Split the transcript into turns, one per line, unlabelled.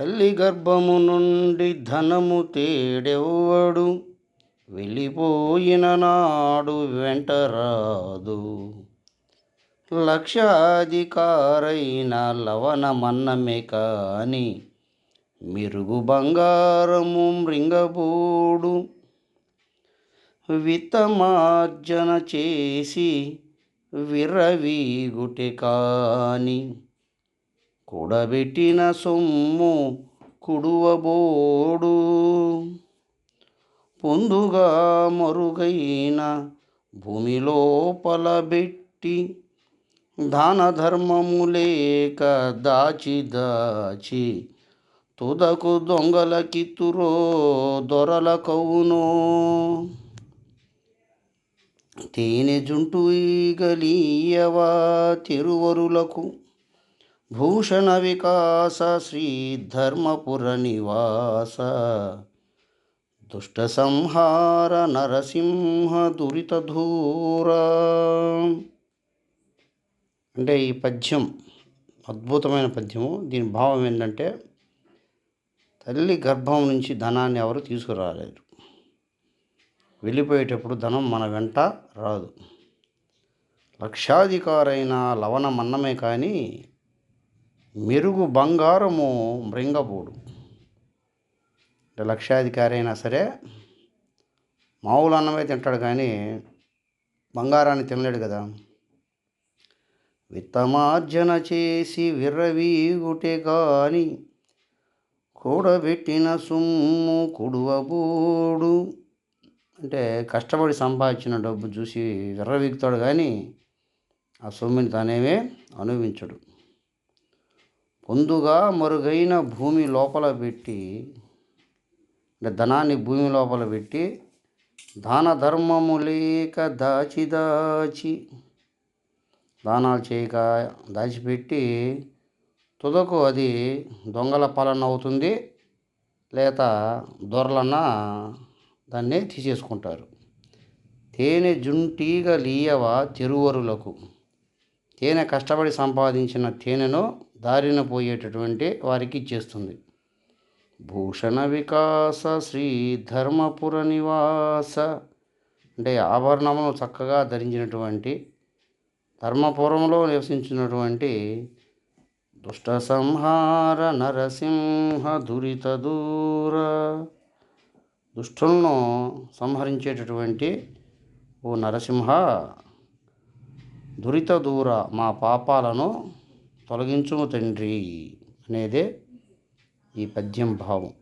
తల్లి గర్భము నుండి ధనము తేడెవ్వడు. వెళ్ళిపోయిన నాడు వెంటరాదు లక్షాధికారైన లవణమన్నమే కాని మిరుగు బంగారము మృంగబోడు. విత్తమార్జన చేసి విరవీగుటె కాని కూడబెట్టిన సొమ్ము కుడువబోడు. పొందుగా మరుగైన భూమి లోపలబెట్టి దాన ధర్మము లేక దాచి దాచి తుదకు దొంగల కిత్తురో దొరల కవునో తేనె జుంటు ఈగలీయవా తిరువరులకు భూషణ వికాస శ్రీధర్మపుర నివాస దుష్ట సంహార నరసింహ దురిత అంటే ఈ పద్యం అద్భుతమైన పద్యము. దీని భావం ఏంటంటే తల్లి గర్భం నుంచి ధనాన్ని ఎవరు తీసుకురాలేరు వెళ్ళిపోయేటప్పుడు ధనం మన వెంట రాదు. లక్షాధికారైన లవణమన్నమే కానీ మెరుగు బంగారము మృంగబోడు అంటే లక్షాధికారి అయినా సరే మామూలు అన్నమే తింటాడు కానీ బంగారాన్ని తినలేడు కదా. విత్తమార్జన చేసి విర్రవీగుటే కానీ కూడబెట్టిన సొమ్ము కుడువబోడు. అంటే కష్టపడి సంపాదించిన డబ్బు చూసి విర్రవీగుతాడు కానీ ఆ సొమ్ముని తానేమే అనుభవించడు. పొందుగా మరుగైన భూమి లోపల పెట్టి అంటే ధనాన్ని భూమి లోపల పెట్టి దాన ధర్మము లేక దాచి దాచి దానాలు చేయక దాచిపెట్టి తుదకు అది దొంగల పాలన అవుతుంది లేక దొరలన్న దాన్ని తీసేసుకుంటారు. తేనె జుంటీగా లీయవ చెరువరులకు. తేనె కష్టపడి సంపాదించిన తేనెను దారిన పోయేటటువంటి వారికి ఇచ్చేస్తుంది. భూషణ వికాస శ్రీ ధర్మపుర నివాస అంటే ఆభరణమును చక్కగా ధరించినటువంటి ధర్మపురంలో నివసించినటువంటి దుష్ట సంహార నరసింహ దురిత దూర దుష్టులను సంహరించేటటువంటి ఓ నరసింహ దురిత దూర మా పాపాలను తొలగించుము తండ్రి అనేదే ఈ పద్యం భావం.